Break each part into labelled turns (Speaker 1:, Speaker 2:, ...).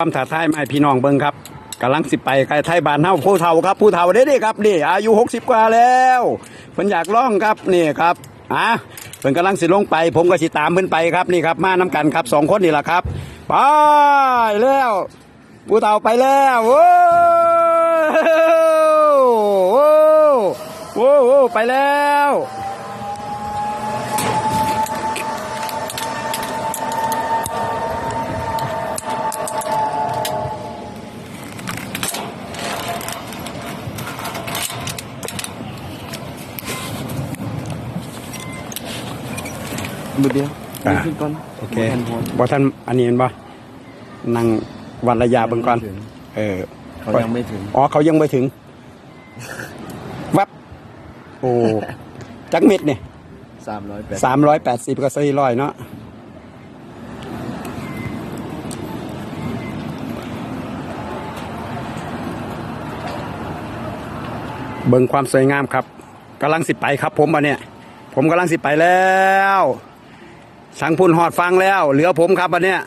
Speaker 1: ความท้าทายมาพี่น้องเบิ่งครับกำลังสิไปไกลไทยบานเฮาผู้เฒ่าครับผู้เฒ่าเด้นี่ครับนี่อายุ60กว่าแล้วเพิ่นอยากล่องครับนี่ครับอะเพิ่นกำลังสิลงไป ผมก็สิตามเพิ่นไปครับนี่ครับมาน้กันครับสองคนนี่แหละครับไปแล้วผู้เฒ่าไปแล้วโอ้โหโอ้โหไปแล้ว
Speaker 2: มือเดียว
Speaker 1: อ่า
Speaker 2: ขึ้นก่อน
Speaker 1: โอเค
Speaker 2: แอนพอ
Speaker 1: บ่ท่านอันนี้เห็นบ่นั่งวัดระยะเบิ่งก่อน เออ
Speaker 2: เขายังไม่ถึง
Speaker 1: อ๋อเขายังไม่ถึง วับ โอ้จักเม็ดเนี่ย
Speaker 2: สามร้อยแปด
Speaker 1: สามร้อยแปดสิบก็สี่ร้อยเนาะเบิ่งความสวยงามครับกำลังสิไปครับ ผมมาเนี่ยผมกำลังสิไปแล้ว สังพุ่นหอดฟังแล้ว เหลือผมครับอันเนี้ย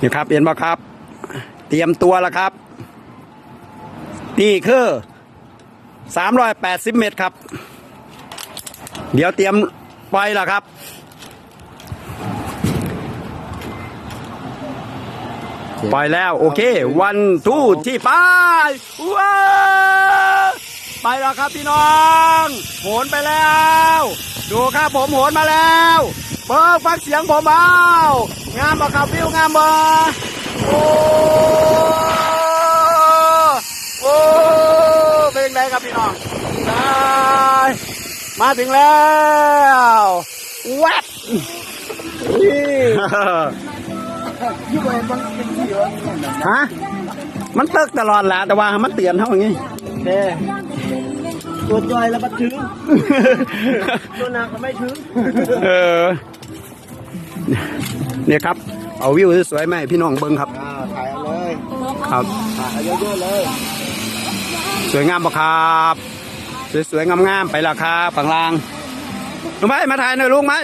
Speaker 1: นี่ครับเห็นบ่ครับ เตรียมตัวแล้วครับ นี่คือสามร้อยแปดสิบเมตรครับ เดี๋ยวเตรียมไปแล้วครับไปแล้ว โอเค วันทูที่ไปว้าไปแล้วครับพี่น้อง โหนไปแล้ว ดูครับผมโหนมาแล้ว เปิดฟังเสียงผมเอางามบ่ครับวิวงามบ่โอ้โอ้เป็นยังไงครับพี่น้องได้มาถึงแล้วแวบนี่
Speaker 2: ยี่ห้อมันเป็นที่เยอะ
Speaker 1: ฮะมันเติกตลอดแหละแต่ว่ามันเตือนเท่าอย่างงี้
Speaker 2: เด้ ตัวจอยแล้วก็ถึง ตัวหนักก็ไม่ถึง
Speaker 1: เออ เนี่ยครับ เอาวิวสวยๆมาให้พี่น้องเบิ้งครับ
Speaker 2: อ่า ถ่ายเอาเลย
Speaker 1: ครับ
Speaker 2: ถ่ายเอาเยอะๆเลย
Speaker 1: สวยงามปะครับ สวยๆงามๆไปและครับฝั่งล่างลุงไม้มาถ่ายหน่อยลุงไม้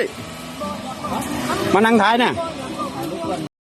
Speaker 1: มานั่งถ่ายเนี่ย
Speaker 2: เ